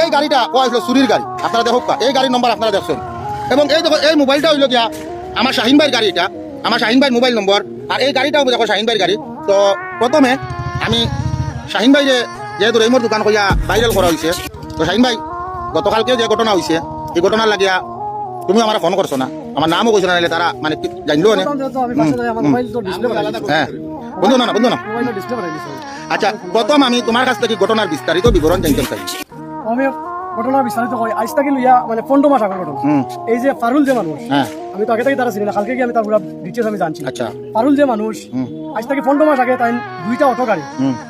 এই গাড়িটা ও আসলো চুরির গাড়ি। আপনারা দেখুক কা, এই গাড়ির নম্বর আপনারা দেখছেন। এবং এই দেখো এই মোবাইলটা হইল গিয়া আমার শাহিন ভাইয়ের গাড়ি এটা। আমার শাহিন ভাইয়ের মোবাইল নম্বর আর এই গাড়িটাও দেখো শাহিন ভাইয়ের গাড়ি। তো প্রথমে আমি শাহিন ভাইরে যেহেতু রেমর দোকান কইয়া ভাইরাল করা হয়েছে তো শাহিন ভাই গতকালকে যে ঘটনা হয়েছে এই ঘটনার লাগিয়া তুমি আমার ফোন করছ না। আমার নামও কইছো না তারা মানে জানলো না। হ্যাঁ। বন্ধু না বন্ধু না। আচ্ছা প্রথম আমি তোমার কাছ থেকে ঘটনার বিস্তারিত বিবরণ জানতে চাই। আমি ঘটনা বিস্তারিত কই আজ তাকে লইয়া মানে পনেরো মাস আগের ঘটনা এই যে ফারুল যে মানুষ হ্যাঁ। আমি তো আগে থেকে তারা চিনি না কালকে গিয়ে আমি তার পুরো ডিটেলস আমি জানছি আচ্ছা। ফারুল যে মানুষ আজ থেকে পনেরো মাস আগে তাই দুইটা অটো গাড়ি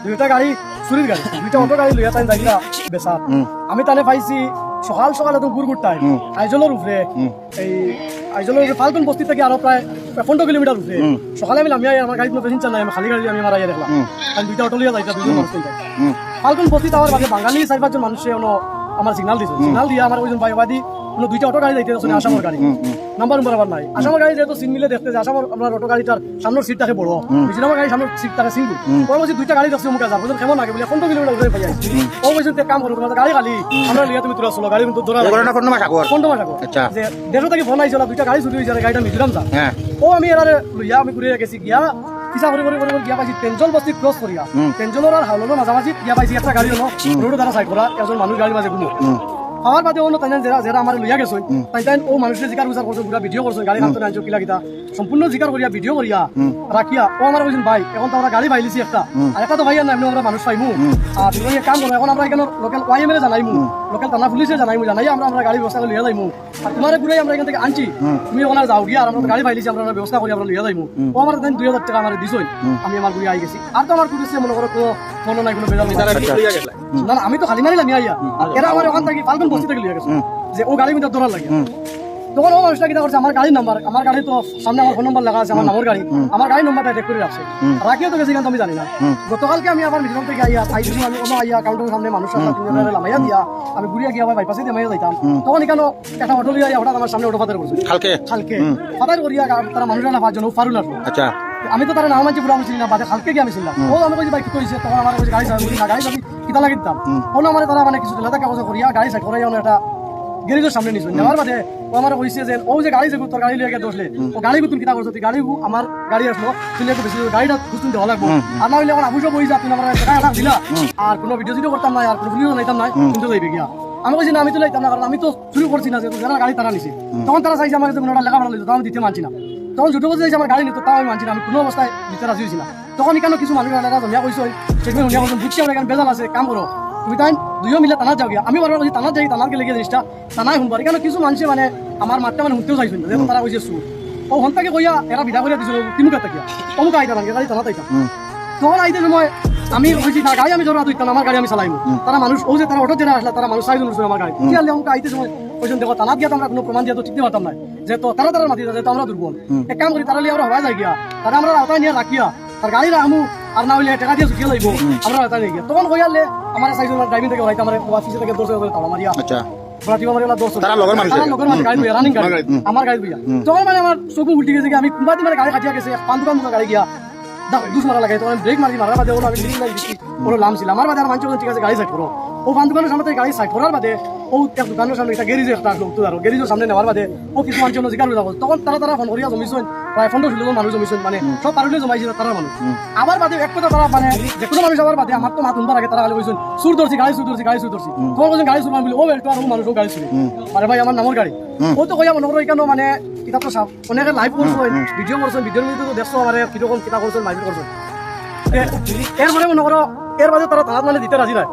দুইটা গাড়ি চুরির গাড়ি দুইটা অটো গাড়ি লইয়া তাই যাইলা বেচা আমি তাহলে পাইছি সকাল সকাল একদম গুড় গুড় টাইম। আইজলের উপরে এই আইজলের উপরে ফাল্গুন বস্তি থেকে আরও প্রায় পনেরো কিলোমিটার উপরে। সকালে আমি আমি আমার গাড়ি নাই আমি খালি গাড়ি আমি আমার আইয়া দেখলাম। কারণ দুইটা অটো লিয়া যাইতা দুজন মানুষ ফাল্গুন বস্তিতে আমার বাঙালি চার পাঁচজন মানুষে আমার সিগনাল দিয়েছে সিগনাল দিয়ে আমার ওইজন বাইবাদী কোনো দুইটা অটো গাড়ি যাইতে শুনে আসামের গাড়ি। নাম্বার নম্বর আবার নাই। আসামের গাড়ি যেহেতু সিন মিলে দেখতে যে আসামের আপনার অটো গাড়িটার সামনের সিট থাকে বড় মিজোরামের গাড়ি সামনের সিট থাকে সিঙ্গুল পরে বলছি দুইটা গাড়ি দেখছি মুখে যাব কেমন লাগে বলে পনেরো কিলোমিটার উপরে পাই আইছি। ও বলছি কাম করো তোমার গাড়ি খালি। আমরা লিয়া তুমি তোরা চলো গাড়ি কিন্তু ধরা মাস আগর পনেরো মাস আগো আচ্ছা। যে দেড়শো থেকে ফোন আইছিল দুইটা গাড়ি চুরি হয়েছে গাড়িটা মিজোরাম যা। হ্যাঁ। ও আমি এরারে লইয়া আমি ঘুরে গেছি গিয়া পিছা করে করে করে গিয়া পাইছি পেঞ্জল বস্তি ক্রস করিয়া। হুম। পেঞ্জলের আর হাওলনের মাঝামাঝি গিয়া পাইছি একটা গাড়ি হলো রোড দ্বারা সাইড করা একজন মানুষ গাড়ি মাঝে ঘুমো হুম। আমার বাদে অন্য তাই যারা যারা আমার লইয়া গেছে তাই তাই ও মানুষের জিকার উচার করছে পুরা ভিডিও করছে গাড়ি নামতে নাই কিলা কিতা সম্পূর্ণ জিকার করিয়া ভিডিও করিয়া রাখিয়া ও আমার কইছেন ভাই এখন তো আমরা গাড়ি পাইলিছি একটা। আর একটা তো ভাই আর এমনি আমরা মানুষ পাইমু আর তুমি কাম করো এখন আমরা এখানে লোকাল ওয়াইএমএল জানাইমু। লোকাল থানা পুলিশে জানাইমু জানাই আমরা আমরা গাড়ি ব্যবস্থা লিয়া যাইমু। তোমার ঘুরে আমরা এখান থেকে আনছি। তুমি ওখানে যাও গিয়ে আর আমরা গাড়ি পাইলিছি আমরা ব্যবস্থা করি আমরা লিয়া যাইমু। ও আমার দেন দুই হাজার টাকা আমার দিছই আমি আমার ঘুরে আই গেছি। আর তো আমার ঘুরেছে মনে করো কোনো কোনো নাই কোনো বেজাল নাই। না না, আমি তো খালি মারিলাম ইয়া এরা আমার ওখান থেকে ফাল্গুন বসে থেকে যে ও গাড়ি কিন্তু ধরার লাগে। তখন ও মানুষটা কিনা করছে? আমার গাড়ির নাম্বার আমার গাড়ি তো সামনে আমার ফোন নাম্বার লেখা আছে আমার নামের গাড়ি। আমার গাড়ির নাম্বারটা চেক করে রাখছে রাখিও তো গেছি কিন্তু আমি জানি না। গতকালকে আমি আবার মিজোরাম থেকে আইয়া আইছি আমি আইয়া কাউন্টারের সামনে মানুষ লামাইয়া দিয়া আমি ঘুরিয়া গিয়া আবার বাইপাসে দিয়ে যাইতাম। তখন এখানে একটা অটো লিয়া হঠাৎ আমার সামনে অটো ফাদার করছে। কালকে? খালকে ফাদার করিয়া তারা মানুষের না পাঁচজন ফারুল আসলো আচ্ছা। আমি তো তারা নাম পুরা না বাদে খালকে গিয়ে আমি ছিলাম ও আমি কইছি ভাই কি কইছে তখন আমার কইছে গাড়ি না গাড়ি চালাবি কিতা লাগি দিতাম ও আমার তারা মানে কিছু লেদা কাগজ করিয়া গাড়ি সাইড করাইয়া একটা গ্যারেজের সামনে নিছো। নেওয়ার বাদে ও আমার কইছে যে ও যে গাড়ি যে তোর গাড়ি লিয়ে গিয়ে দোষলে ও গাড়ি গুতুন কিতা করছ তুই গাড়ি আমার গাড়ি আসলো তুই একটু বেশি গাড়িটা খুঁজতুন দেওয়া লাগবো। আর না হইলে এখন আবুজো বই যা তুই আমার টাকা টাকা দিলা। আর কোনো ভিডিও ভিডিও করতাম না আর কোনো ভিডিও নাইতাম না কিন্তু যাইবে গিয়া আমি কইছি না আমি তো লাইতাম না কারণ আমি তো শুরু করছি না যে যারা গাড়ি তারা নিছি তখন তারা চাইছে আমার কাছে কোনো লেখাপড়া লইতো তখন দিতে মানছি না। তখন বলতে চাইছে আমার গাড়ি নিত তাও আমি মানছি না। আমি কোনো অবস্থায় দিতে রাজি হয়েছি না। তখন এখানে কিছু মানুষ জমিয়া বলছেন বুঝছি আমরা এখানে বেজাল আছে কাম করো তুমি তাই দুইও মিলে টানা যাও গিয়া। আমি বারবার কইছি টানা যাই টানার গেলে জিনিসটা টানাই শুনবার এখানে কিছু মানুষে মানে আমার মাঠটা মানে শুনতেও চাইছেন না। যেহেতু তারা কইছে সু। ও হন্তাকে কইয়া এরা বিদা করিয়া দিছিল তিমুকা তাকিয়া অমুক আইতা না গাড়ি টানা তাইতাম তখন আইতে সময় আমি কইছি না গাড়ি আমি জোরা দিতাম আমার গাড়ি আমি চালাইমু। তারা মানুষ ও যে তারা অটো যেটা আসলা তারা মানুষ চাইজন আমার গাড়ি। কি আলে আমাকে আইতে সময় কইছেন দেখো তানাত গিয়া আমরা কোনো প্রমাণ দিয়া তো ঠিক দিতে পারতাম না। যে তো তারা তারা মাতি যেহেতু আমরা দুর্বল। এক কাম করি তারা লিয়ে আমরা হওয়া যায় গিয়া। তারা আমরা আওতায় নিয়ে রাখিয়া তার গাড়ি রাখমু। আর না হইলে টাকা দিয়ে চুকিয়ে লাগবো আমরা আওতায় নিয়ে তখন কইয়ালে আমার চাইজন ড্রাইভিং থেকে হইতে আমার অফিসে থেকে দর্শক করে তালা মারিয়া। আচ্ছা। আমার গাড়ি তখন মানে আমার চকু উল্টি গেছে আমি কোনবা মানে গাড়ি খাটিয়া গেছে পান দোকান গাড়ি গিয়া। মারা লাগে তখন ব্রেক মারি মারার বাদে ওরা আমি লিং লাগি দিচ্ছি ওরা লাম আমার বাদে আর মানুষ ঠিক আছে গাড়ি সাইড করো। ও পান দোকানের সামনে গাড়ি সাইড করার বাদে ও এক দোকানের সামনে একটা গ্যারেজ একটা আসলো উত্তর গ্যারেজের সামনে নেওয়ার বাদে ও কিছু মানুষ জন্য জিজ্ঞাসা তখন তারা তারা ফোন করিয়া জমিছেন প্রায় পনেরো ষোলো মানুষ জমিছেন মানে সব পারলে জমাইছিল তারা মানুষ আবার বাদে এক কথা তারা মানে যে কোনো মানুষ আবার বাদে আমার তো শুনবার আগে তারা খালি কইছেন সুর ধরছি গাড়ি সুর ধরছি গাড়ি সুর ধরছি তখন কইছেন গাড়ি সুর বলি ও বেলটো আর মানুষ গাড়ি সুরি আরে ভাই আমার নামর গাড়ি। ও তো কইয়া মনে করো এখানে মানে কিতাব তো সাপ অনেকে লাইভ করছেন ভিডিও করছেন ভিডিওর মধ্যে তো দেখছ আমার কীরকম কিতা করছেন লাইভ করছেন এ- এরপরে মনে করো এর মাঝে তারা তাহাত মানে দিতে রাজি নয়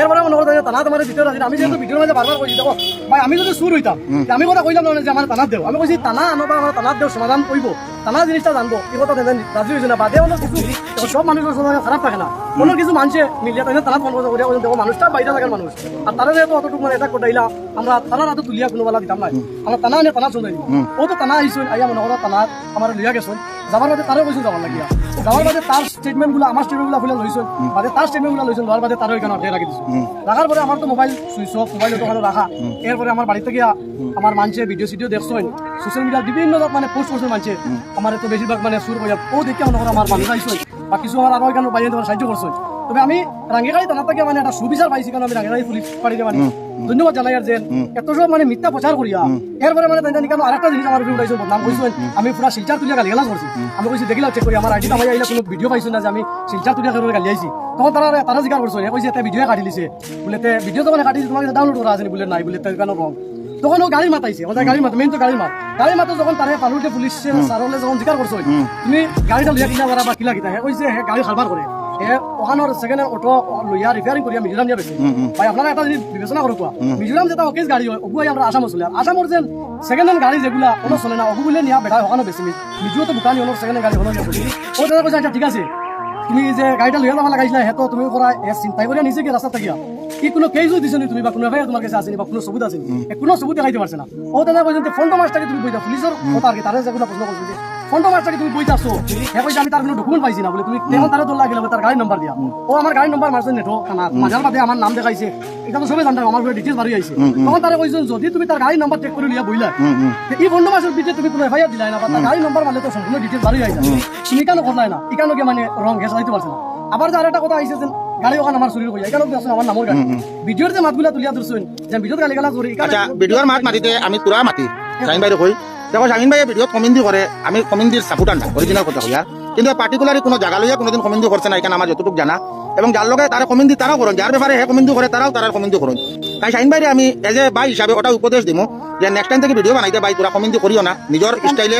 এরপরে মনে করো তানাত মানে দিতে রাজি না। আমি যেহেতু ভিডিওর মাঝে বারবার কইছি দেখো ভাই আমি যদি সুর হইতাম আমি কথা কইলাম না যে আমার তানাত দেও। আমি কইছি টানা আনো বা আমার তানাত দেও সমাধান কইব। টানা জিনিসটা জানব এই কথা তেমন রাজি হয়েছে না বাদে হলো কিছু। সব মানুষের সমাজে খারাপ থাকে না। কোনো কিছু মানুষে মিলিয়ে তাই তানাত ফোন করে করিয়া দেখো মানুষটা বাইরে থাকার মানুষ। আর তারা যেহেতু অতটুকু মানে এটা কোটাইলা আমরা তানার হাতে তুলিয়া কোনো বেলা দিতাম নাই। আমরা টানা আনে টানা চলে ও তো টানা আইসুন আইয়া মনে করো টানা আমার লিয়া গেছেন। যাবার বাদে তারও কৈছো যাবার লাগিয়া। যাবার বাদে তার স্টেটমেন্টগুলো আমার স্টেটমেন্টগুলো ফুলে লইছেন বাদে তার স্টেটমেন্টগুলো লইছেন লওয়ার বাদে তারও এখানে আটকে রাখি দিছিল রাখার পরে আমার তো মোবাইল সুইচ অফ মোবাইল ওখানে রাখা এরপরে আমার বাড়িতে গিয়া আমার মানুষে ভিডিও সিডিও দেখছেন। সোশ্যাল মিডিয়া বিভিন্ন মানে পোস্ট করছে মানুষে আমার তো বেশিরভাগ মানে সুর কইয়া ও দেখে করো আমার মানুষ আইসই বা কিছু আমার আরও এখানে বাইরে তোমার সাহায্য করছেন তবে আমি রাঙ্গিগাড়ি থানা থেকে মানে একটা সুবিচার পাইছি কারণ আমি রাঙ্গিগাড়ি পুলিশ পাড়িতে মানে ধন্যবাদ জানাই আর যে এত সব মানে মিথ্যা প্রচার করিয়া এরপরে মানে তাই কেন আরেকটা জিনিস আমার উঠাইছো বদনাম কইছো আমি পুরা শিলচার তুলিয়া গালি গালাজ করছি আমি কইছি দেখিলাম চেক করি আমার আইডি নামাই আইলা কোনো ভিডিও পাইছো না যে আমি শিলচার তুলিয়া করে গালি আইছি? তখন তারা তারা জিজ্ঞাসা করছ এ কইছে এটা ভিডিও কাটি দিছে। বলে তে ভিডিও তো মানে কাটি দিছে তোমাকে ডাউনলোড করা আছে? বলে নাই বলে তাই কেন রং তখন ও গাড়ি মাতাইছে ওদের গাড়ি মাত মেইন তো গাড়ি মাত। গাড়ি মাতো যখন তারে পালুটে পুলিশ সারলে যখন জিজ্ঞাসা করছ তুমি গাড়িটা লইয়া কিনা বা কিলা কিনা হে কইছে হে গাড়ি খারবার করে ওখানোর সেকেন্ড অটো লইয়া রিপেয়ারিং করিয়া মিজোরাম নিয়ে বেছে ভাই আপনারা একটা জিনিস বিবেচনা করো কোয়া মিজোরাম যেটা অকেজ গাড়ি হয় ওগুয়াই আমরা আসামত চলে। আর আসামর যে সেকেন্ড হ্যান্ড গাড়ি যেগুলা কোনো চলে না ওগু বলে নিয়া বেটা ওখানে বেশি মিজুও তো বুকানি হলো সেকেন্ড গাড়ি হলো ও দাদা কইছে আচ্ছা ঠিক আছে। তুমি যে গাড়িটা লইয়া যাবা লাগাইছিলা হেতো তুমি করা এ চিন্তাই করিয়া নিজে কি রাস্তা থাকিয়া? কি কোনো কেজও দিছে নি তুমি বা কোনো এফআইআর তোমার কাছে আসেনি বা কোনো সবুত আসেনি কোনো সবুত দেখাইতে পারছে না। ও দাদা কইছেন যে ফোনটো মাসটাকে তুমি বইতা পুলিশের কথা আর কি? তারে যেগুলো প্রশ্ন করছে ফোনটো মাসটাকে তুমি বইতা আসো কইছে আমি তার কোনো ডকুমেন্ট পাইছি না বলে। তুমি তেমন তারে দোল লাগিলে তার গাড়ি নাম্বার দিয়া। ও আমার গাড়ি নাম্বার মারছে নেটো মাঝার বাদে আমার নাম দেখাইছে। এটা তো সবাই জানতাম আমার ডিটেলস বাড়ি আইছে তখন তারে কইছেন যদি তুমি তার গাড়ি নাম্বার চেক করে লিয়া বইলা এই ফোনটো মাসের ভিতরে তুমি কোনো এফআইআর দিলাই না বা তার গাড়ি নাম্বার মারলে তো সম্পূর্ণ ডিটেলস বাড়ি আইছে তুমি কেন করলাই না কে মানে রং ঘেস দিতে পারছে না। আবার যে আরেকটা কথা আইছে গাড়ি ওখানে আমার শরীর কইয়া এখানে আসলে আমার নামর গাড়ি। ভিডিওর যে মাতগুলা তুলিয়া ধরছেন যে ভিডিওর গালি গালা করি আচ্ছা ভিডিওর মাত মাতিতে আমি তোরা মাতি। শাহিন ভাই কই দেখো শাহিন ভাইয়ের ভিডিওত কমেন্টি করে আমি কমেন্টির সাপোর্টার না অরিজিনাল কথা কইয়া কিন্তু পার্টিকুলারলি কোনো জায়গা লইয়া কোনোদিন কমেন্টি করছে না এখানে আমার যতটুকু জানা এবং যার লগে তারা কমেন্টি তারাও করেন যার ব্যাপারে হে কমেন্টি করে তারাও তারা কমেন্টি করেন তাই শাহিন ভাইরে আমি এজ এ ভাই হিসাবে ওটা উপদেশ দিমু যে নেক্সট টাইম থেকে ভিডিও বানাইতে ভাই তোরা কমেন্টি করিও না নিজের স্টাইলে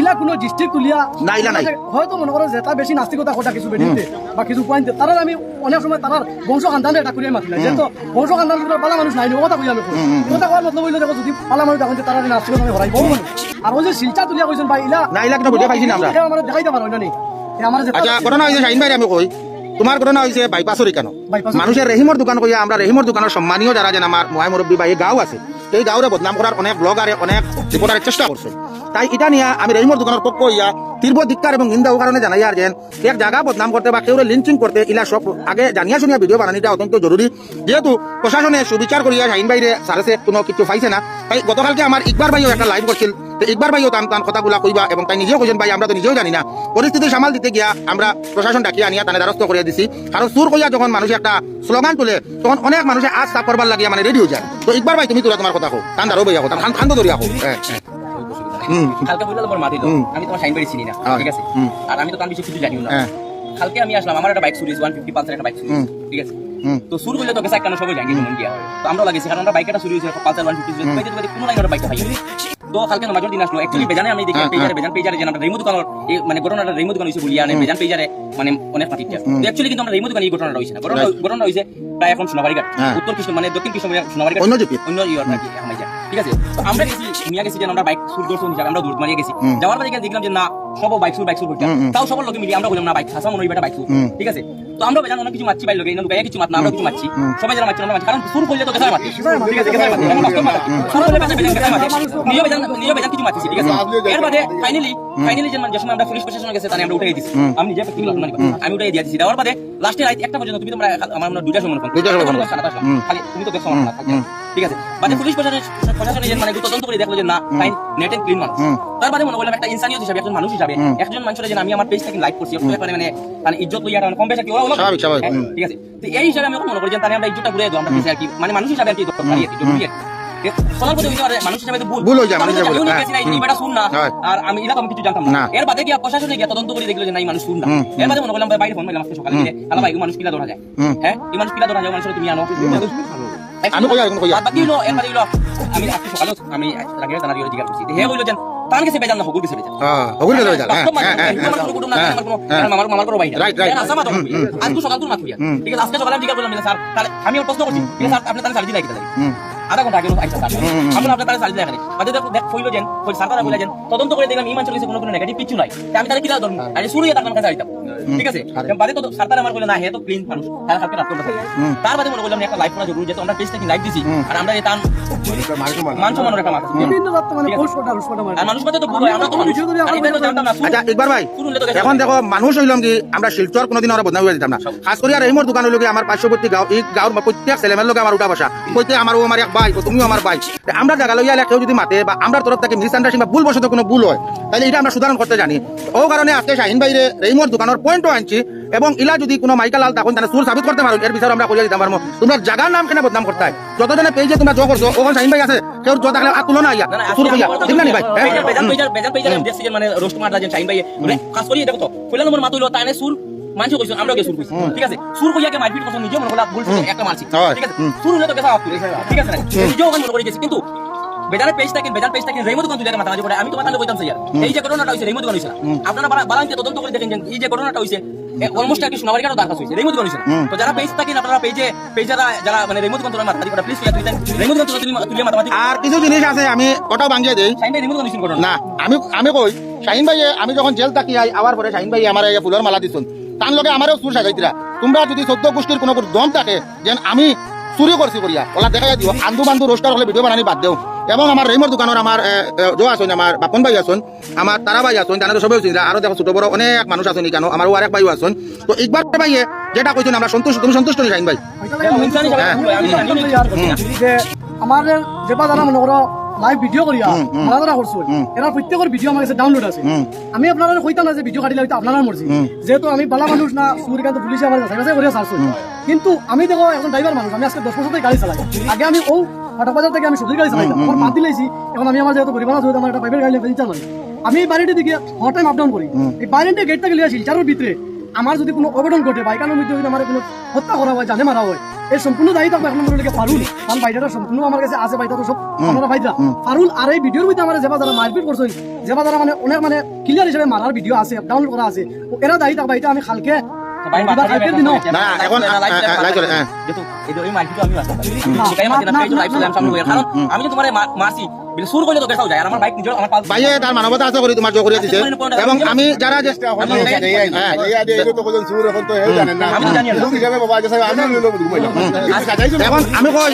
ইলা কোনো ডিস্ট্রিক্ট তুলিয়া না, ইলা নাই। হয়তো মনে করো যে বেশি নাস্তিকতা কথা কিছু বেরিয়ে বা কিছু পয়েন্ট তারা আমি অনেক সময় তার বংশ খানদানে এটা করিয়া মাতিলা। যেহেতু বংশ খানদান পালা মানুষ নাই কথা কই আমি কথা কওয়ার মতলব হইল দেখো যদি পালা মানুষ দেখুন যে তারা নাস্তিকতা আমি হরাই মানুষ আর ওই যে শিলচা তুলিয়া কইছেন ভাই ইলা না, ইলা কিন্তু ভিডিও পাইছি না আমরা। এটা আমার দেখাইতে পারো না নি আমার যে আচ্ছা ঘটনা হয়েছে শাহিন ভাই আমি কই তোমার ঘটনা হয়েছে বাইপাসর কেন। মানুষের রেহিমর দোকান কইয়া আমরা রেহিমর দোকানের সম্মানীয় যারা যেন আমার মহাই মুরব্বী বা এই গাঁও আছে এই গাঁওরে বদনাম করার অনেক ব্লগারে অনেক রিপোর্টারের চেষ্টা করছে তাই এটা নিয়ে আমি রেহিমর দোকানের পক্ষ হইয়া তীব্র ধিক্কার এবং নিন্দা কারণে জানাই আর যেন এক জায়গা বদনাম করতে বা কেউ লিঞ্চিং করতে ইলা সব আগে জানিয়া শুনিয়া ভিডিও বানানিটা অত্যন্ত জরুরি যেহেতু প্রশাসনে সুবিচার করিয়া শাহিন বাইরে সারেছে কোনো কিছু পাইছে না, তাই গতকালকে আমার ইকবার ভাইও একটা লাইভ করছিল তো ইকবার ভাইও তান তান কথাগুলা কইবা এবং তাই নিজেও কইছেন ভাই, আমরা তো নিজেও জানি না। পরিস্থিতি সামাল দিতে গিয়া আমরা প্রশাসন ডাকিয়া আনিয়া তানে দ্বারস্থ করিয়া দিছি। কারণ সুর কইয়া যখন মানুষ একটা স্লোগান তুলে, তখন অনেক মানুষে আজ সাফ করবার লাগিয়া মানে রেডি হয়ে যায়। তো ইকবার ভাই, তুমি তোরা তোমার কথা কো কান দারো ভাইয়া কথা, খান খান তো ধরিয়া কো হ্যাঁ। কালকে বললে তোমার হুম। আমি তোমার সাইন বাড়ি চিনি না হ্যাঁ। ঠিক আছে। আর আমি তো তার বেশি কিছু জানিও না। হ্যাঁ। কালকে আমি আসলাম আমার একটা বাইক চুরি ওয়ান ফিফটি পালসার একটা বাইক চুরি ঠিক আছে? তো শুরু করলে তোকে সাইকেল সবাই জানি মন গিয়া তো আমরা লাগিয়েছি কারণ আমরা বাইকটা চুরি হয়েছে পালসার ওয়ান ফিফটি কোনো লাইনের বাইকটা পাই তো কালকে নমাজের দিন আসলো অ্যাকচুয়ালি বেজানে আমি দেখি হ্যাঁ, পেজারে বেজান পেজারে যে আমরা রেমু দোকানের এই মানে ঘটনাটা রেমু দোকান হয়েছে বলিয়া বেজান পেজারে মানে অনেক মাটি অ্যাকচুয়ালি কিন্তু আমরা রেমু দোকান এই ঘটনাটা হয়েছে না। ঘটনা ঘটনা হয়েছে প্রায় এখন সোনাবাড়ি ঘাট হ্যাঁ। উত্তর কৃষ্ণ মানে দক্ষিণ কৃষ্ণ সোনাবাড়ি ঘাট অন্য অন্য ইয়ে নাকি আমার যা। ঠিক আছে আমরা গেছি নিয়ে গেছি যে আমরা বাইক সুর দর্শন হিসাবে আমরা দূর মারিয়ে গেছি যাওয়ার পরে দেখলাম যে না সব বাইক সুর বাইক সুর। তাও সবার লোকে মিলিয়ে আমরা বললাম না বাইক হাসা মনে বেটা বাইক সুর ঠিক আছে তো আমরা বেজান অনেক কিছু মারছি বাইক লোকে গায়ে কিছু মাত না আমরা কিছু মারছি সবাই যারা মারছি আমরা মারছি কারণ সুর করলে তো গেছায় মারছি ঠিক আছে গেছায় মারছি আমরা বাস্তব মারছি সুর করলে বেজান বেজান গেছায় মারছি নিয়ে বেজান নিয়ে বেজান কিছু মারছি ঠিক আছে এর বাদে ফাইনালি ফাইনালি যে সময় আমরা পুলিশ প্রশাসনের কাছে তানে আমরা উঠে দিয়েছি হুম। আমি নিজে ব্যক্তিগত মানি আমি উঠে দিয়ে দিয়েছি দেওয়ার বাদে লাস্টে রাত একটা পর্যন্ত তুমি তোমরা আমার মনে দুইটা সময় ফোন। খালি তুমি তো দেখছ আমার না। ঠিক আছে? বাদে পুলিশ প্রশাসনের প্রশাসনের যে মানে তদন্ত করে দেখল যে না ফাইন নেট এন্ড ক্লিন মানুষ। হুম। তার বাদে মনে করলাম একটা ইনসানিয়ত হিসাবে একজন মানুষ হিসাবে একজন মানুষের যে আমি আমার পেজ থেকে লাইক করছি। একটু মানে মানে ইজ্জত লইয়া মানে কম বেশি ওরা হ্যাঁ। ঠিক আছে? তো এই হিসাবে আমি মনে করি যে তাহলে আমরা ইজ্জতটা ঘুরে দেবো আমরা পেজে আর কি মানে মানুষ হিসাবে আর কি। পারি আর মানুষ হিসাবে তো ভুল। ভুল হয়ে যায়, মানুষ হিসাবে আমিও গেছি না, হ্যাঁ, এই বেটা শুন না। হ্যাঁ। আর আমি এটা তো আমি কিছু জানতাম না। না। এর বাদে গিয়া প্রশাসনে গিয়া তদন্ত করে দেখল যে না এই মানুষ শুন না? হুম, এর বাদে মনে করলাম ভাই বাইরে ফোন মারলাম আজকে সকালে গিয়ে। আলা ভাই মানুষ কিলা ধরা যায়? হ্যাঁ? এই মানুষ কিলা ধরা যায়? মানুষের তুমি আনো। আমি কইয়া, এখন কইয়া। বাকি হলো এর বাদে হলো আমি আজকে সকালেও আমি লাগিয়ে জানা দিয়ে জিজ্ঞাসা করছি। হে হইল যে তার কাছে বেজান না হকুর কাছে বেজান হ্যাঁ হগুল কে যাল হ্যাঁ হ্যাঁ হ্যাঁ হ্যাঁ, হ্যাঁ। মামার ভাই আজকে সকাল ঠিক আছে, আজকে সকালে আমি জিজ্ঞাসা করলাম স্যার, তাহলে আমি প্রশ্ন করছি, স্যার, আপনি তাহলে সার্জি দিলেন। আধা ঘণ্টা আগে আইসা স্যার। আমি বললাম, আপনি তাহলে সার্জি লাগালেন। বাদে দেখ- দেখ, কইলো যেন, কই স্যার তারা কইলা যেন, তদন্ত করে দেখলাম এই মানুষের কাছে কোনো কোনো negative কিচ্ছু নাই। আমি ধরবো? আরে শুরু তার কাছে আইতাম। ঠিক আছে? বাদে তো তারা আমার কইলো, না, হে তো clean মানুষ। করতে তার বাদে মনে করলাম একটা লাইভ করা জরুরি যেহেতু আমরা লাইভ দিছি আর আমরা এই তার মান বিভিন্ন মানে মানুষ তো আমরা তো মানুষ এই আচ্ছা একবার ভাই। এখন দেখো মানুষ হইলাম কি আমরা শিলচর কোনোদিন আমরা বদনাম হয়ে যেতাম না খাস করে আর এইমর দোকান হইল কি আমার পার্শ্ববর্তী গাঁও এই গাঁওর প্রত্যেক ছেলেমেয়ের লোক আমার উঠা বসা কইতে আমার ও আমার একবার ভাই ও তুমিও আমার ভাই আমরা জায়গা লইয়া কেউ যদি মাতে বা আমরা তরফ থেকে মিস আন্ডারস্ট্যান্ডিং বা ভুল বশত কোনো ভুল হয় তাহলে এটা আমরা সুধারণ করতে জানি ও কারণে আজকে শাহিন ভাইরে রেইমোর দোকানের পয়েন্টও আনছি এবং ইলা যদি কোনো মাইকা লাল তখন তাহলে সুর সাবিত করতে পারো এর বিষয়ে আমরা করিয়া দিতে পারব তোমরা জায়গার নাম কেন বদনাম করতে হয় যতজনে পেয়েছে তোমরা জো করছ ওখানে শাহিন ভাই আছে কেউ জো থাকলে আর তুলনা আইয়া সুর কইয়া ঠিক না ভাই হ্যাঁ? মানে রোস্ট মারটা যে শাহিন ভাই মানে খাস করি এটা কত কইলা নম্বর মাতুইলো তাইনে সুর মানুষ কইছো আমরা কে সুর কইছি ঠিক আছে? সুর কইয়া কে মারপিট করছ নিজে মনে ভুল একটা মারছি। ঠিক আছে? সুর হলে তো কেসা ঠিক আছে? না নিজেও ওখানে মনে করে গেছি কিন্তু বেজারের পেজ থাকে বেজার পেজ থাকে রেমো দোকান তুলে মাথা পড়ে আমি তো মাথা কইতাম স্যার এই যে ঘটনাটা হইছে আপনারা বালান্তে তদন্ত করে দেখেন এই যে ঘটনাটা হইছে অলমোস্ট সোনাবাড়ি কারও দরকার হইছে তো যারা পেজ থাকেন আপনারা পেজে পেজ যারা যারা মানে রেমো দোকান তোলা মাথা প্লিজ তুলে দেন রেমো দোকান তুলে তুলে মাথা আর কিছু জিনিস আছে আমি ওটাও ভাঙিয়ে দেই। ঘটনা। না আমি আমি কই শাহিন ভাই আমি যখন জেল থাকি আই আবার পরে শাহিন ভাই আমার এই ফুলের মালা দিছুন। তার লগে আমারও সুর সাজাইতিরা তোমরা যদি চোদ্দ গোষ্ঠীর কোনো দম থাকে যেন আমি চুরি করছি করিয়া ওলা দেখাই দিও আন্দু বান্ধু রোস্টার হলে ভিডিও বানানি বাদ দেও। এবং আমার রেমর দোকানের আমার জো আছেন আমার বাপন ভাই আছেন আমার তারা ভাই আছেন জানা তো সবাই চিন্তা আরও দেখো ছোট বড় অনেক মানুষ আছেন কেন আমার আরেক ভাইও আছেন। তো একবার ভাইয়ে যেটা কইছেন আমরা সন্তুষ্ট তুমি সন্তুষ্ট নি ভাই? জানি। যে আমার যেবা যারা মনে করো লাইভ ভিডিও করিয়া মারা যারা করছ এরা প্রত্যেকের ভিডিও আমার কাছে ডাউনলোড আছে। আমি আপনারা কইতাম না যে ভিডিও কাটিলে হয়তো আপনারা মরছি যেহেতু আমি বালা মানুষ না সুরিকান্ত পুলিশে আমার কাছে কাছে করিয়া সারছো কিন্তু আমি দেখো এখন ড্রাইভার মানুষ আমি আজকে দশ বছর থেকে গাড়ি চালাই। আগে আমি ও ফাটা বাজার থেকে আমি সবজি গাড়ি চালাইতাম আমার বাদ দিলেছি এখন আমি আমার যেহেতু যেহেতু আমার একটা প্রাইভেট গাড়ি ফেলতে চালাই আমি এই বাড়িটি দিকে হর টাইম আপ ডাউন করি এই বাড়িতে গেট থেকে লিয়া শিলচারের ভিতরে আমার যদি কোনো অঘটন ঘটে বাইকানোর মধ্যে যদি আমার কোনো হত্যা করা হয় জানে মারা হয় এই সম্পূর্ণ দায়িত্ব এখন মনে ফারুল। কারণ বাইটাটা সম্পূর্ণ আমার কাছে আছে বাইটা তো সব আপনারা বাইটা ফারুল আর এই ভিডিওর মধ্যে আমার যেবা যারা মারপিট করছেন যেবা যারা মানে অনেক মানে ক্লিয়ার হিসেবে মারার ভিডিও আছে ডাউনলোড করা আছে ও এরা দায়ী থাকবা এটা আমি খালকে আমি তোমার মারছি, সুর করলে তো কেসাও যায়, আর আমার বাইক নিজের- আমার পাল- ভাইয়ে তার মানবতা আছে করে তোমার জো দিছে। এবং আমি যারা যে আমি এটাই- আমি তো জানি না। এখন আমি কই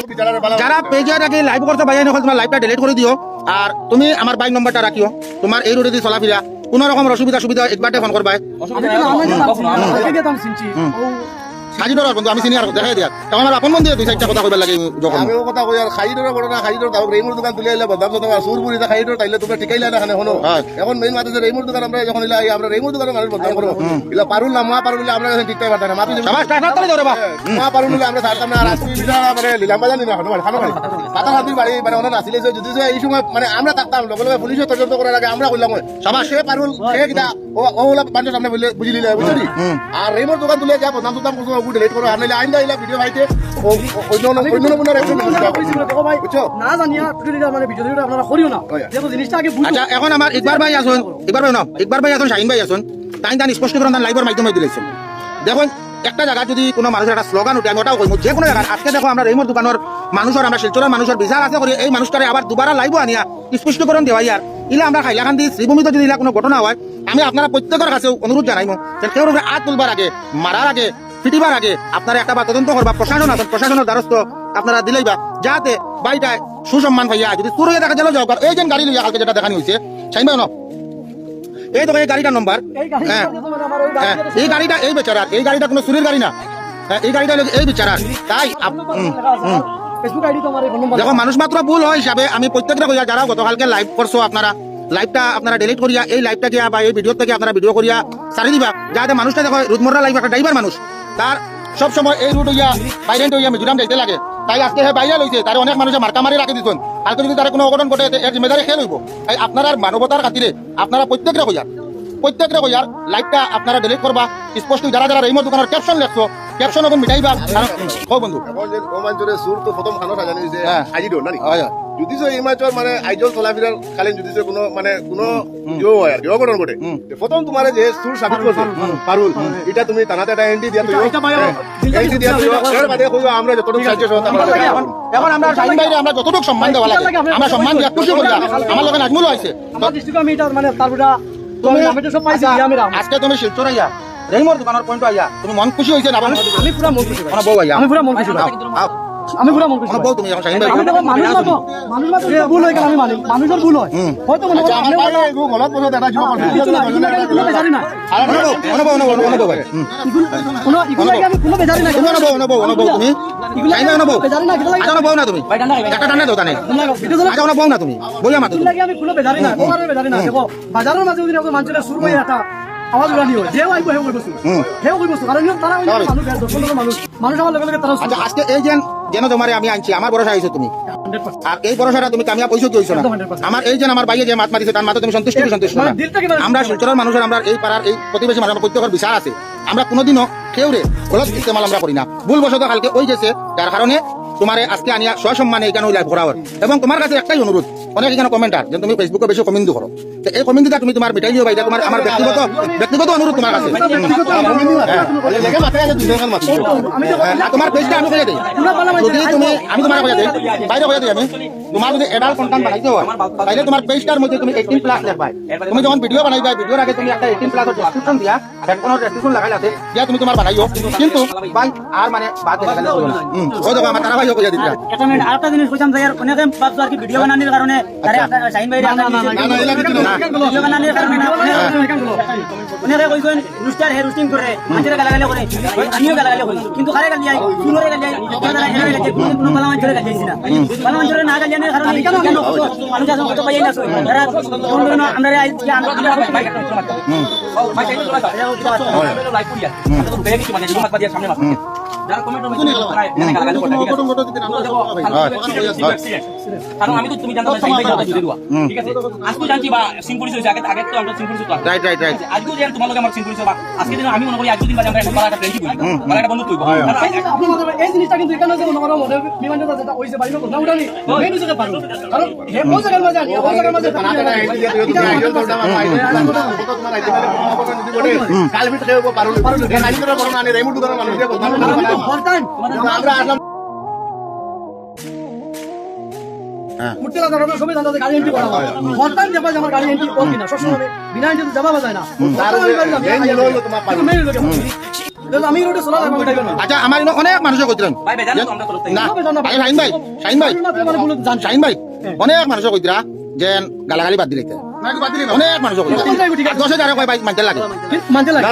যারা পেজে রাখি লাইভ করতে ভাইয়া নকল তোমার লাইভটা ডিলিট করে দিও আর তুমি আমার বাইক নম্বরটা রাখিও তোমার এই রোডে দিয়ে চলাফিরা কোনো রকম অসুবিধা সুবিধা একবারটে ফোন করবাই চিনছি ও বন্ধু আমি সিনিয়র দেখাই দিয়া। তাও আমার আপন বন্ধু দুই চারটা কথা কইবার লাগে যখন আমি কথা কই আর খাইডোর বড় না খাইডোর তাও রেমুর দোকান তুলে আইলা বদাম তো তোমার সুরপুরি খাজি খাইডোর তাইলে তোমরা ঠিকাইলা না খানে হনো। এখন মেইন মাথা যে রেমুর দোকান আমরা যখন ইলা আমরা রেমুর দোকান মানুষ বদাম করব। ইলা পারুল না মা পারুল আমরা এখন ঠিকঠাক পারতাম না সবাই টাকা করে ধরে বা মা পারুল আমরা থাকতাম না আর বিটা মানে লিলাম বাজার নিনা খানো খানো বাড়ি পাতা হাতির বাড়ি মানে ওনা নাছিলে যে যদি এই সময় মানে আমরা থাকতাম লগে লগে পুলিশে তদন্ত করার আগে আমরা কইলাম সবার সে পারুল সে কিটা ও ও হলা পাঁচটা সামনে বুঝলে বুঝি লিলে বুঝলি আর রেইমুর দোকান তুলে যা বদনাম সুদাম করছ ওগুলো ডিলিট করো আর নাইলে আইন্দা ইলা ভিডিও ভাইতে ও ও- অন্য অন্য দেখো ভাই, বুঝছ? না জানিয়া ভিডিওটা মানে ভিডিওটা আপনারা করিও না হয়। জিনিসটা আগে বুঝো আচ্ছা এখন আমার একবার ভাই আসুন একবার ভাই ন একবার ভাই আসুন শাহিন ভাই আসুন তাই তাই স্পষ্টীকরণ তার লাইভের মাধ্যমে দিলেছেন দেখুন একটা জায়গা যদি কোনো মানুষের একটা স্লোগান উঠে, আমি ওটাও কইব যে কোনো জায়গা আজকে দেখো আমরা রেমর দোকানের মানুষের, আমরা শিলচরের মানুষের বিচার আছে করি, এই মানুষটারে আবার দুবারা লাইব আনিয়া স্পষ্টীকরণ দেওয়া ইয়ার ইলা আমরা হাইলাকান্দি শ্রীভূমিতে যদি কোনো ঘটনা হয়, আমি আপনারা প্রত্যেকের কাছে অনুরোধ জানাইমু যে কেউ হাত তুলবার আগে, মারার আগে ফিটিবার আগে, আপনারা একটা বা তদন্ত করবা, প্রশাসন আছেন, প্রশাসনের দ্বারস্থ আপনারা দিলেই বা যাতে বাড়িটায় সুসম্মান ভাইয়া যদি চুর দেখা গেল যাও এই যে গাড়ি লইয়া কালকে যেটা দেখানি হয়েছে ভাই ন এই তো এই গাড়িটার নম্বর হ্যাঁ। হ্যাঁ, এই গাড়িটা এই বেচারার এই গাড়িটা কোনো চুরির গাড়ি না। হ্যাঁ, এই গাড়িটা এই বেচারার তাই দেখো মানুষ মাত্র ভুল হয় হিসাবে আমি প্রত্যেকটা কইয়া যারা গতকালকে লাইভ করছ আপনারা লাইভটা আপনারা ডিলিট করিয়া এই লাইভটা গিয়া বা এই ভিডিও থেকে আপনারা ভিডিও করিয়া সারি দিবা। যাতে মানুষটা দেখো রুদমোরা লাইভ একটা ড্রাইভার মানুষ। তার সব সময় এই রুট হইয়া বাইরেন্ট হইয়া মিজোরাম যাইতে লাগে। তাই আজকে হে বাইরে লইছে তার অনেক মানুষে মার্কা মারি রাখি দিছেন। কালকে যদি তার কোনো অঘটন ঘটে এর জিম্মেদারি খেয়ে লইব তাই আপনার মানবতার খাতিরে আপনারা প্রত্যেকটা কইয়ার প্রত্যেকটা কইয়ার লাইকটা আপনারা ডিলিট করবা। স্পষ্ট যারা যারা রেইমর দোকানের ক্যাপশন লেখছো ক্যাপশন এখন মিটাইবা কারণ ও বন্ধু রোমাঞ্চরে সুর তো প্রথম খানো জানি যে হ্যাঁ। হাজিডোর না নি? হয়, হয়। যদি যে এই মাছর মানে আইজল চলাফেরার কালীন যদি যে কোনো মানে কোনো ইয়ে হয় আর কি অঘটন ঘটে যে প্রথম তোমার যে সুর সাবিত করছে পারুল এটা তুমি টানাতে একটা এন্ট্রি দিয়া এটা ভাই, দিয়া তুইও এর বাদে কইও আমরা যতটুকু সাহায্য সহযোগিতা করা এখন এখন আমরা শাহিন ভাইরে আমরা যতটুকু সম্মান দেওয়া লাগে আমরা সম্মান দিয়া খুশি করি আমার লোকের নাজমুল আছে ডিস্ট্রিক্ট আমি এটা মানে তারপরে তুমি আমি তো সব পাইছি আচ্ছা, আমি আজকে তুমি শিলচর আইয়া রেইমর দোকানের পয়েন্ট আইয়া। তুমি মন খুশি হইছে না? আমি পুরা মন খুশি ভাই। বউ আইয়া। আমি পুরা মন খুশি আও, আমি পুরা মন খুশি বউ তুমি এখন আমি দেখো মানুষ মানুষ ভুল হয় কেন? আমি মানি। মানুষের ভুল হয়। হয়তো মনে করো গলত বসে কিছু না কোনো বেজারি না আর ভাই। কোনো আমি কোনো বেজারি না বউ তুমি। শাহিন ভাই বউ বেজারি না কিলা লাগে বউ না তুমি। ভাই ডান্ডা একটা টান্না দাও তানে ভিডিও চলে বউ না তুমি। বইয়া মাতো আমি কোনো বেজারি না তোমার বেজারি না দেখো বাজারের মাঝে মানুষের সুর একটা আওয়াজ উড়ানি হয় যে আইব হেও কইবস্তু হেও কইবস্তু কারণ তারা মানুষ মানুষ। মানুষ আমার লগে লগে তারা আচ্ছা আজকে এই যেন তোমারে আমি আনছি আমার ভরসা তুমি। আর এই ভরসাটা তুমি কামিয়া পয়সা দিয়েছ না। আমার এই যে আমার ভাইয়ে যে মাত মারিছে তার মাথা তুমি সন্তুষ্ট সন্তুষ্ট না? মানে আমরা শিলচরের মানুষের আমরা এই পাড়ার এই প্রতিবেশী মানুষ প্রত্যেকের বিচার আছে। আমরা কোনোদিনও কেউ রে গলত ইস্তেমাল আমরা করি না। ভুল বশত কালকে ওই গেছে যার কারণে তোমারে আজকে আনিয়া সসম্মানে এখানে লাইভ হয় এবং তোমার কাছে একটাই অনুরোধ অনেক এখানে কমেন্ট যে তুমি ফেসবুকে বেশি কমেন্ট করো। তো এই কমেন্টটা তুমি তোমার মিটাই দিও ভাই তোমার আমার ব্যক্তিগত ব্যক্তিগত অনুরোধ তোমার কাছে। আমি হ্যাঁ, আর তোমার পেজটা আমি কইয়া দিই। পুরা পালা মানে যদি তুমি আমি তোমার কইয়া দিই। বাইরে কইয়া দিই আমি। তোমার যদি এডাল কন্টেন্ট বানাইতে হয় তাহলে তোমার পেজটার মধ্যে তুমি 18 প্লাস লিখবা তুমি যখন ভিডিও বানাইবা ভিডিওর আগে তুমি একটা 18 প্লাস ডেসক্রিপশন দিয়া কোনো ডেসক্রিপশন লাগাই আছে দিয়া তুমি তোমার বানাইও। কিন্তু ভাই আর মানে বাদ দেখালে চলবে না হুম, ও দেখো আমার তারা ভাইও কইয়া দিতা একটা মিনিট আরেকটা জিনিস কইতাম যে অনেকে ভাবছ আর কি ভিডিও বানানোর কারণে তারে আপনার ভাই না না না ভিডিও বানানোর কারণে না অনেকে কইছেন রুস্টার হে রুস্টিং করে মানুষের গালাগালি করে আমিও গালাগালি করি কিন্তু কারে গালি আই সুনরে গালি আই কোনো কোনো বালা মানুষের গালি না। মানুষের না গালি আনার কারণে কেন মানুষ আছে কত পাইয়া না তারা কোন আমরা আই কি আমরা ভাই। ও, ভাই। আমি তো live করি আর। আমি তো বেগে কিছু মানে, সামনে মারতে করে। কারণ আমি তো তুমি জানতো না। ঠিক আছে? আজকেও জানছি বা সিং পুলিশ হয়েছে, আগে আগে তো আমরা সিং পুলিশ। রাইট রাইট রাইট আজকেও যেন তোমার আমার সিং পুলিশ হবা। আজকে দিন আমি মনে করি আজকের দিন বাদে আমরা একটা পাড়া একটা friendship হইবো। পাড়া একটা আপনার মাথায় এই জিনিসটা কিন্তু এখানে যে মনে করো মনে বিমান যেটা যেটা হইছে বাড়ি না উঠানি মেইন জায়গা পারো কারণ হে কোন জায়গার মাঝে আনি কোন জায়গার মাঝে না না এই আইডিয়াল করতে আমার আইডিয়াল করতে তোমার আইডিয়াল ভিতরে খেয়ে পারো পারো কাল ভিতরে করো না রেমুট ধরে মানুষ কথা সবাই গাড়ি এন্ট্রি করা হয়। ফার্স্ট টাইম আমার গাড়ি এন্ট্রি করবি না। সবসময় বিনা এন্ট্রি যাবা যায় না তার মেইন হলো তোমার পারো মেইন লোকে আমি রোডে চলা লাগবে আচ্ছা আমার অনেক মানুষে থেকে। না শাহিন ভাই শাহিন ভাই। মানে শাহিন ভাই অনেক মানুষে কইতরা যে গালাগালি বাদ দিলে। অনেক মানুষে কইতরা। দশ হাজার কয় ভাই মানতে লাগে। মানতে লাগে।